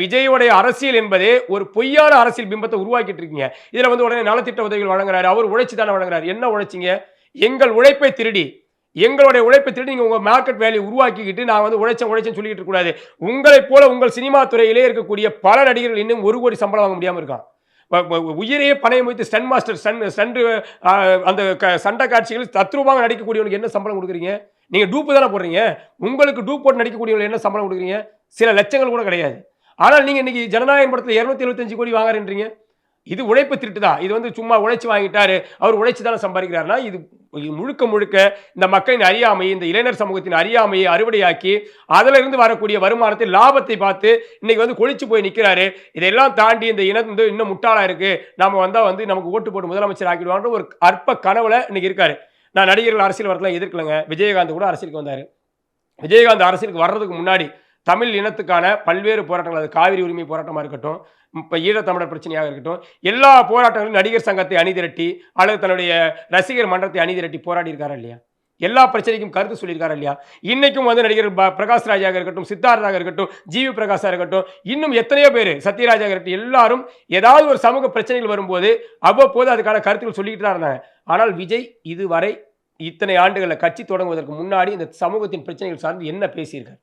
விஜயோடைய அரசியல் என்பதே ஒரு பொய்யான அரசியல் பிம்பத்தை உருவாக்கிட்டு இருக்கீங்க. இதுல வந்து உடனே நலத்திட்ட உதவிகள் வழங்குறாரு அவர் உழைச்சி தானே வழங்குறாரு. என்ன உழைச்சிங்க? எங்கள் உழைப்பை திருடி எங்களுடைய உழைப்பை திருடி நீங்க உங்க மார்க்கெட் வேல்யூ உருவாக்கிக்கிட்டு நான் வந்து உழைச்சேன் உழைச்சேன்னு சொல்லிட்டு கூடாது உங்களைப் போல உங்கள் சினிமா துறையிலே இருக்கக்கூடிய பல நடிகர்கள் இன்னும் ஒரு கோடி சம்பளம் வாங்க முடியாம இருக்கான். உயிரையே பணையம் வைத்து ஸ்டன் மாஸ்டர் ஸ்டன் ஸ்டண்ட் அந்த க- சண்டை காட்சிகள் தத்ரூபமாக நடிக்கக்கூடியவனுக்கு என்ன சம்பளம் கொடுக்குறீங்க? நீங்கள் டூப்பு தானே போடுறீங்க. உங்களுக்கு டூப் போட்டு நடிக்கக்கூடியவங்களுக்கு என்ன சம்பளம் கொடுக்குறீங்க? சில லட்சங்கள் கூட கிடையாது. ஆனால் நீங்கள் இன்றைக்கி ஜனநாயகம் படத்தில் இரநூத்தி எழுபத்தஞ்சு கோடி வாங்குறேன்றீங்க. இது உழைப்பு திருட்டு தான் இது வந்து சும்மா உழைச்சி வாங்கிட்டாரு அவர் உழைச்சி தானே சம்பாதிக்கிறாருன்னா இது முழுக்க முழுக்க இந்த மக்களின் அறியாமை இந்த இளைஞர் சமூகத்தின் அறியாமையை அறுவடையாக்கி அதிலிருந்து வரக்கூடிய வருமானத்தை லாபத்தை பார்த்து இன்னைக்கு வந்து கொளிச்சு போய் நிற்கிறாரு இதெல்லாம் தாண்டி இந்த இனம் வந்து இன்னும் முட்டாளாக இருக்கு. நம்ம வந்தால் வந்து நமக்கு ஓட்டு போட்டு முதலமைச்சர் ஆக்கிடுவான்ற ஒரு அற்ப கனவுல இன்னைக்கு இருக்காரு. நான் நடிகர்கள் அரசியல் வரலாம் எதிர்க்கலைங்க. விஜயகாந்த் கூட அரசியலுக்கு வந்தார். விஜயகாந்த் அரசியலுக்கு வர்றதுக்கு முன்னாடி தமிழ் இனத்துக்கான பல்வேறு போராட்டங்கள் அது காவிரி உரிமை போராட்டமாக இருக்கட்டும் இப்போ ஈழத்தமிழர் பிரச்சனையாக இருக்கட்டும் எல்லா போராட்டங்களும் நடிகர் சங்கத்தை அணிதிரட்டி அல்லது தன்னுடைய ரசிகர் மன்றத்தை அணிதிரட்டி போராடி இருக்காரா இல்லையா? எல்லா பிரச்சனைக்கும் கருத்து சொல்லியிருக்காரு இல்லையா? இன்னைக்கும் வந்து நடிகர் ப- பிரகாஷ் ராஜாக இருக்கட்டும் சித்தார்த்தாக இருக்கட்டும் ஜிவி பிரகாஷாக இருக்கட்டும் இன்னும் எத்தனையோ பேர் சத்யராஜாக இருக்கட்டும் எல்லாரும் ஏதாவது ஒரு சமூக பிரச்சனைகள் வரும்போது அவ்வப்போது அதுக்கான கருத்துக்கள் சொல்லிக்கிட்டு தான் இருந்தாங்க. ஆனால் விஜய் இதுவரை இத்தனை ஆண்டுகளில் கட்சி தொடங்குவதற்கு முன்னாடி இந்த சமூகத்தின் பிரச்சனைகள் சார்ந்து என்ன பேசியிருக்காரு?